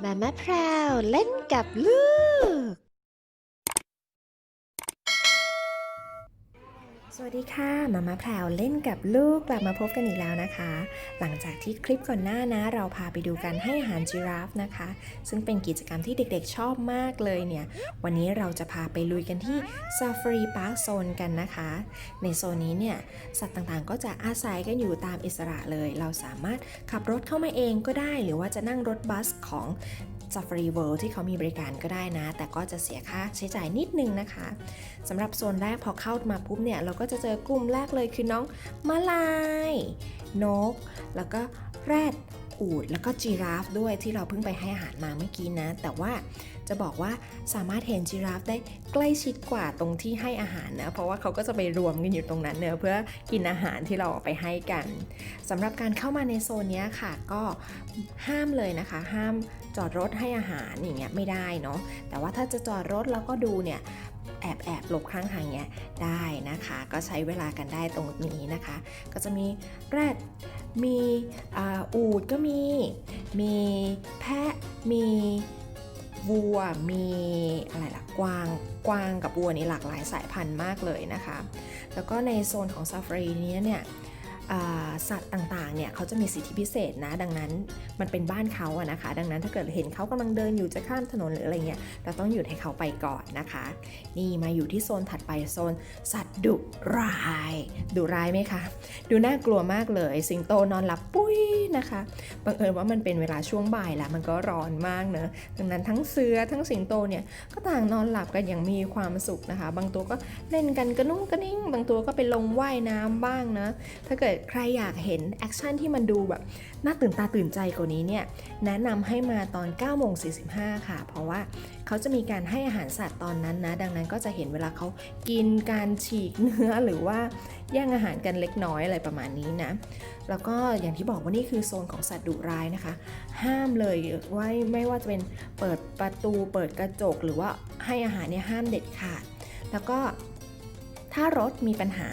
แม่แม่แพรวเล่นกับลูก สวัสดีค่ะมามาแพรวเล่นกับลูกกลับมาพบกันอีกแล้วนะคะ หลังจากที่คลิปก่อนหน้านะ เราพาไปดูการให้อาหารจิราฟนะคะ ซึ่งเป็นกิจกรรมที่เด็กๆชอบมากเลยเนี่ย วันนี้เราจะพาไปลุยกันที่ Safari Park Zone กันนะคะ ในโซนนี้เนี่ยสัตว์ต่างๆ ก็จะอาศัยกันอยู่ตามอิสระเลย เราสามารถขับรถเข้ามาเองก็ได้ หรือว่าจะนั่งรถบัสของ Safari World ที่เขามีบริการก็ได้นะ แต่ก็จะเสียค่าใช้จ่ายนิดนึงนะคะสำหรับโซนแรกพอเข้ามาปุ๊บเนี่ย เราก็จะเจอกลุ่มแรกเลยคือน้องมาลาย นก แล้วก็แรด อูดแล้วก็จีราฟด้วยที่เราเพิ่งไปให้อาหารมาเมื่อกี้นะ แต่ว่าจะบอกว่าสามารถเห็นจีราฟได้ใกล้ชิดกว่าตรงที่ให้อาหารนะ เพราะว่าเขาก็จะไปรวมกันอยู่ตรงนั้นเนอะเพื่อกินอาหารที่เราไปให้กันสำหรับการเข้ามาในโซนนี้ค่ะ ก็ห้ามเลยนะคะ ห้ามจอดรถให้อาหารอย่างเงี้ยไม่ได้เนาะแต่ว่าถ้าจะจอดรถแล้วก็ดูเนี่ย อบแอบหลบข้างทางเนี้ยได้นะคะ ก็ใช้เวลากันได้ตรงนี้นะคะ ก็จะมีแรดมีอูดก็มี มีแพะมีวัวมีอะไรล่ะกวางกวางกับวัวนี่หลากหลายสายพันธุ์มากเลยนะคะ แล้วก็ในโซนของซาฟารีนี้เนี่ย สัตว์ต่างๆ เนี่ยเขาจะมีสิทธิพิเศษนะ ดังนั้นมันเป็นบ้านเขาอะนะคะ ดังนั้นถ้าเกิดเห็นเขากำลังเดินอยู่จะข้ามถนนหรืออะไรเงี้ย เราต้องหยุดให้เขาไปก่อนนะคะ นี่มาอยู่ที่โซนถัดไปโซน สัตว์ดุร้าย ดุร้ายไหมคะ ดูน่ากลัวมากเลย สิงโตนอนหลับปุ้ยนะคะ บังเอิญว่ามันเป็นเวลาช่วงบ่ายแล้วมันก็ร้อนมากเนอะดังนั้นทั้งเสือทั้งสิงโตเนี่ยก็ต่างนอนหลับกันอย่างมีความสุขนะคะ บางตัวก็เล่นกันกระนุ่งกระนิ่ง บางตัวก็ไปลงว่ายน้ำบ้างนะ ถ้าเกิดใครอยากเห็นแอคชั่นที่มันดูแบบน่าตื่นตาตื่นใจกว่านี้เนี่ยแนะนำให้มาตอน9โมง45 ค่ะ เพราะว่าเขาจะมีการให้อาหารสัตว์ตอนนั้นนะ ดังนั้นก็จะเห็นเวลาเขากินการฉีกเนื้อหรือว่าแย่งอาหารกันเล็กน้อยอะไรประมาณนี้นะ แล้วก็อย่างที่บอกว่านี่คือโซนของสัตว์ดุร้ายนะคะ ห้ามเลยว่าไม่ว่าจะเป็นเปิดประตูเปิดกระจก หรือว่าให้อาหารเนี่ยห้ามเด็ดขาด แล้วก็ ถ้ารถมีปัญหา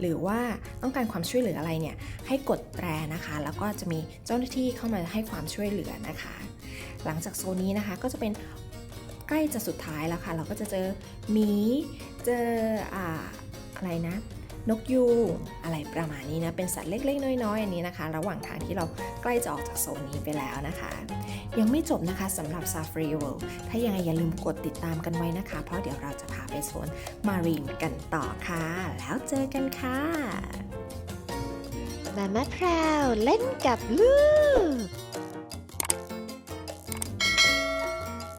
หรือว่าต้องการความช่วยเหลืออะไรเนี่ยให้กดแตรนะคะ แล้วก็จะมีเจ้าหน้าที่เข้ามาให้ความช่วยเหลือนะคะ หลังจากโซนนี้นะคะก็จะเป็นใกล้จะสุดท้ายแล้วค่ะ เราก็จะเจอหมีเจออ่าอะไรนะ นกยูงอะไรประมาณนี้นะ เป็นสัตว์เล็ก ๆ น้อยๆอันนี้นะคะ ระหว่างทางที่เราใกล้จะออกจากโซนนี้ไปแล้วนะคะ ยังไม่จบนะคะสำหรับ Safari World ถ้ายังไงอย่าลืมกดติดตามกันไว้นะคะ เพราะเดี๋ยวเราจะพาไปโซน Marine กันต่อค่ะ แล้วเจอกันค่ะ มาม่าแพรวเล่นกับลูก